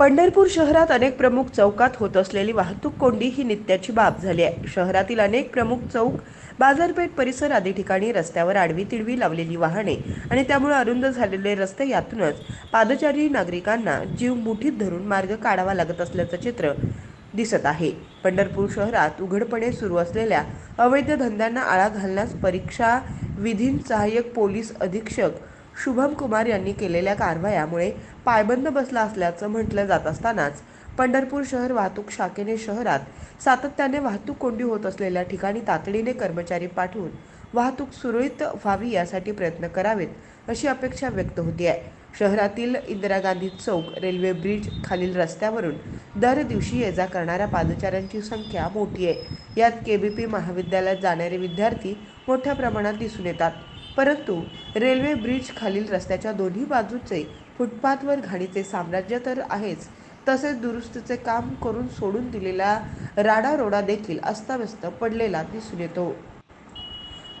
पंढरपूर शहरात अनेक प्रमुख चौकात होत असलेली वाहतूक कोंडी ही नित्याची बाब झाली आहे. शहरातील अनेक प्रमुख चौक बाजारपेठ परिसर आदी ठिकाणी रस्त्यावर आडवी तिडवी लावलेली वाहने आणि त्यामुळे अरुंद झालेले रस्ते यातूनच पादचारी नागरिकांना जीव मुठीत धरून मार्ग काढावा लागत असल्याचं चित्र दिसत आहे. पंढरपूर शहरात उघडपणे सुरू असलेल्या अवैध धंद्यांना आळा घालण्यास परीक्षा विधीन सहाय्यक पोलीस अधीक्षक शुभम कुमार यांनी केलेल्या कारवायामुळे पायबंद बसला असल्याचं म्हटलं जात असतानाच पंढरपूर शहर वाहतूक शाखेने शहरात सातत्याने वाहतूक कोंडी होत असलेल्या ठिकाणी तातडीने कर्मचारी पाठवून वाहतूक सुरळीत व्हावी यासाठी प्रयत्न करावेत अशी अपेक्षा व्यक्त होती आहे शहरातील इंदिरा गांधी चौक रेल्वे ब्रिज खालील रस्त्यावरून दर दिवशी ये जा करणाऱ्या पादचाऱ्यांची संख्या मोठी आहे. यात केबीपी महाविद्यालयात जाणारे विद्यार्थी मोठ्या प्रमाणात दिसून येतात. परंतु रेल्वे ब्रिज खालील रस्त्याच्या दोन्ही बाजूचे फुटपाथवर घाणीचे साम्राज्य तर आहेच तसेच दुरुस्तीचे काम करून सोडून दिलेला राडारोडा देखील अस्ताव्यस्त पडलेला दिसून येतो.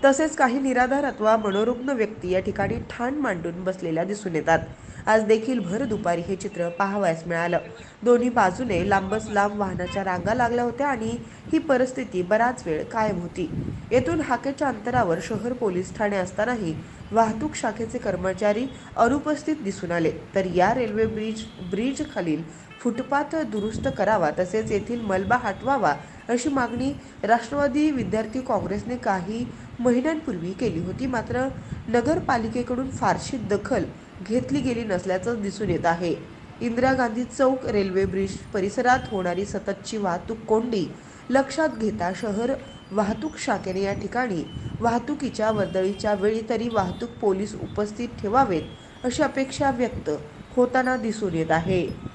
तसेच काही निराधार अथवा मनोरुग्ण व्यक्ती या ठिकाणी ठाण मांडून बसलेल्या दिसून येतात. आज देखील भर दुपारी हे चित्र पाहावयास मिळालं. दोन्ही बाजूने लांबच लांब वाहनाच्या रांगा लागल्या होत्या आणि ही परिस्थिती बराच वेळ कायम होती. येथून हाकेच्या अंतरावर शहर पोलीस ठाणे असतानाही वाहतूक शाखेचे कर्मचारी अनुपस्थित दिसून आले. तर या रेल्वे ब्रिज ब्रिज खालील फुटपाथ दुरुस्त करावा तसेच येथील मलबा हटवावा अशी मागणी राष्ट्रवादी विद्यार्थी काँग्रेसने काही महिन्यांपूर्वी केली होती. मात्र नगरपालिकेकडून फारशी दखल घेतली गेली नसल्याचं दिसून येत आहे. इंदिरा गांधी चौक रेल्वे ब्रिज परिसरात होणारी सततची वाहतूक कोंडी लक्षात घेता शहर वाहतूक शाखेने या ठिकाणी वाहतुकीच्या वर्दळीच्या वेळी तरी वाहतूक पोलीस उपस्थित ठेवावेत अशी अपेक्षा व्यक्त होताना दिसून येत आहे.